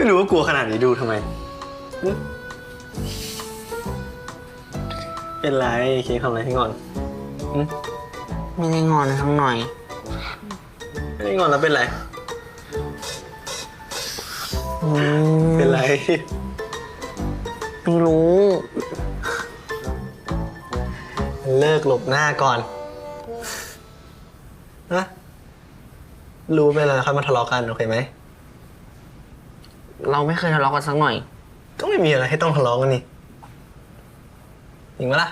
ไม่รู้ว่ากลัวขนาดนี้ดูทำไมหึเป็นไรเค้กทำอะไรให้งอนหึไม่ได้งอนทั้งหน่อย ไม่ได้งอนแล้วเป็นไรอืมเป็นไร ไม่รู้ เลิกหลบหน้าก่อนนะรู้ไปแล้วค่อยมาทะเลาะกัน โอเคไหม เราไม่เคยทะเลาะกันสักหน่อย ก็ไม่มีอะไรให้ต้องทะเลาะกันนี่จริงไหมล่ะ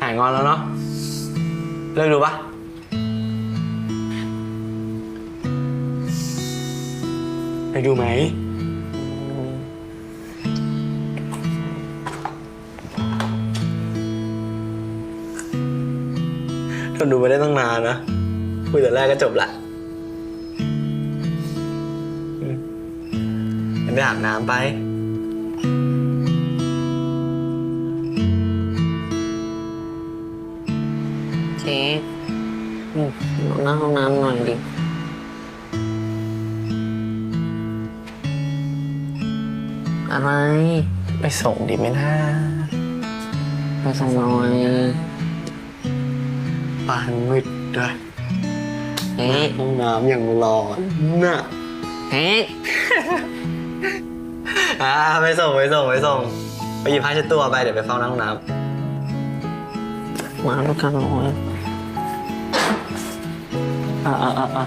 หายงอนแล้วเนาะ เลิกดูปะไปดูไหม ทนดูไม่ได้ตั้งนานนะคุยแต่แรกก็จบละอืมไปอาบน้ำไปเค้กอืมหนูนั่งห้องน้ำหน่อยดิอะไร ไปส่งดีไหมนะ ไปส่งหน่อย ปานมืดด้วยเค้กห้องน้ำอย่างร้อนน่ะเค้กอ่าไปส่งไปส่งไปส่ง ไปหยิบผ้าเช็ดตัวไปเดี๋ยวไปเฝ้าน้าห้องน้มาด้วยกันหน่อยำอ่าอ่าอ่า